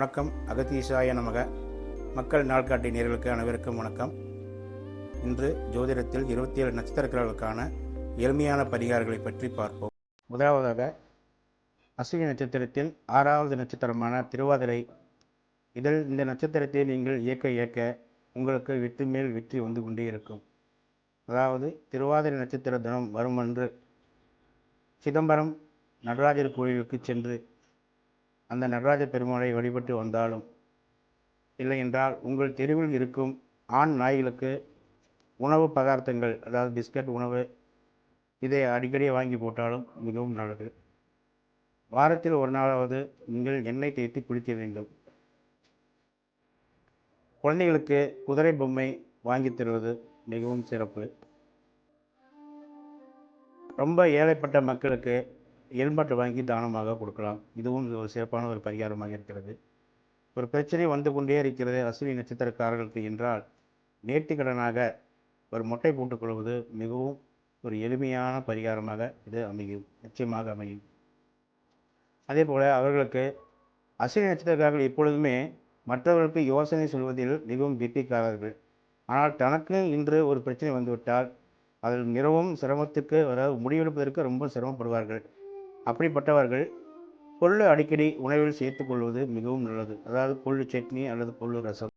வணக்கம். அகத்தீசாய நமக. மக்கள் நாள்காட்டி நேர்களுக்கு அனைவருக்கும் வணக்கம். இன்று ஜோதிடத்தில் இருபத்தி ஏழு நட்சத்திரக்காரர்களுக்கான எளிமையான பரிகாரங்களை பற்றி பார்ப்போம். முதலாவதாக அஸ்வினி நட்சத்திரத்தில் ஆறாவது நட்சத்திரமான திருவாதிரை. இதில் இந்த நட்சத்திரத்தை நீங்கள் இயக்க இயக்க உங்களுக்கு வெற்றி மேல் வெற்றி வந்து கொண்டே இருக்கும். அதாவது திருவாதிரை நட்சத்திர தினம் வரும் அன்று சிதம்பரம் நடராஜர் கோயிலுக்கு சென்று அந்த நடராஜ பெருமாளை வழிபட்டு வந்தாலும் இல்லை என்றால் உங்கள் தெருவில் இருக்கும் ஆண் நாய்களுக்கு உணவு பதார்த்தங்கள் அதாவது பிஸ்கட் உணவு இதை அடிக்கடி வாங்கி போட்டாலும் மிகவும் நல்லது. வாரத்தில் ஒரு நாளாவது நீங்கள் எண்ணெய் தேய்த்து குளிக்க வேண்டும். குழந்தைகளுக்கு குதிரை பொம்மை வாங்கி தருவது மிகவும் சிறப்பு. ரொம்ப ஏழைப்பட்ட மக்களுக்கு எலும்பட்டு வாங்கி தானமாக கொடுக்கலாம். இதுவும் ஒரு சிறப்பான ஒரு பரிகாரமாக இருக்கிறது. ஒரு பிரச்சனை வந்து கொண்டே இருக்கிறது. அஸ்வினி நட்சத்திரக்காரர்களுக்கு என்றால் நேர்த்திக்கடனாக ஒரு மொட்டை போட்டுக்கொள்வது மிகவும் ஒரு எளிமையான பரிகாரமாக இது அமையும். நிச்சயமாக அமையும். அதே போல் அவர்களுக்கு அஸ்வினி நட்சத்திரக்காரர்கள் எப்பொழுதுமே மற்றவர்களுக்கு யோசனை சொல்வதில் மிகவும் கெட்டிக்காரர்கள் ஆனால் தனக்கு இன்று ஒரு பிரச்சனை வந்துவிட்டால் அதில் மிகவும் சிரமத்துக்கு அதாவது முடிவெடுப்பதற்கு ரொம்ப சிரமப்படுவார்கள். அப்படிப்பட்டவர்கள் கொள்ளு அடிக்கடி உணவில் சேர்த்துக்கொள்வது மிகவும் நல்லது. அதாவது கொள்ளு சட்னி அல்லது கொள்ளு ரசம்.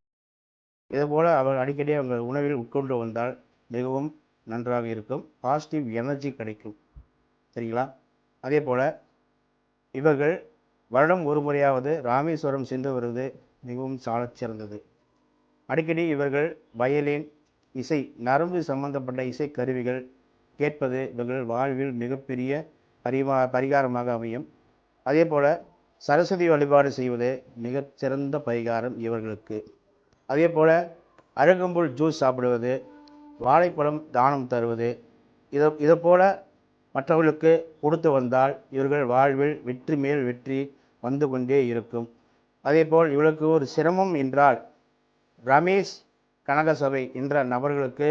இதுபோல் அவர் அடிக்கடி அவங்க உணவில் உட்கொண்டு வந்தால் மிகவும் நன்றாக இருக்கும். பாசிட்டிவ் எனர்ஜி கிடைக்கும். சரிங்களா? அதே போல் இவர்கள் வருடம் ஒரு முறையாவது ராமேஸ்வரம் சென்று வருவது மிகவும் சாலச் சிறந்தது. அடிக்கடி இவர்கள் வயலின் இசை நரம்பு சம்பந்தப்பட்ட இசை கருவிகள் கேட்பது இவர்கள் வாழ்வில் மிகப்பெரிய பரிமா பரிகாரமாக அமையும். அதே போல் சரஸ்வதி வழிபாடு செய்வது மிகச்சிறந்த பரிகாரம் இவர்களுக்கு. அதே போல் அருகம்புல் ஜூஸ் சாப்பிடுவது வாழைப்பழம் தானம் தருவது இதை இதை போல் மற்றவர்களுக்கு கொடுத்து வந்தால் இவர்கள் வாழ்வில் வெற்றி மேல் வெற்றி வந்து கொண்டே இருக்கும். அதேபோல் இவளுக்கு ஒரு சிரமம் என்றால் ரமேஷ் கனகசபை என்ற நபர்களுக்கு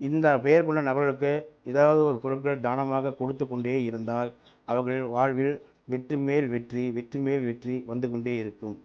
இந்த பெயர் கொண்ட நபர்களுக்கு ஏதாவது ஒரு பொருட்கள் தானமாக கொடுத்து கொண்டே இருந்தால் அவர்களின் வாழ்வில் வெற்றி மேல் வெற்றி வெற்றி மேல் வெற்றி வந்து கொண்டே இருக்கும்.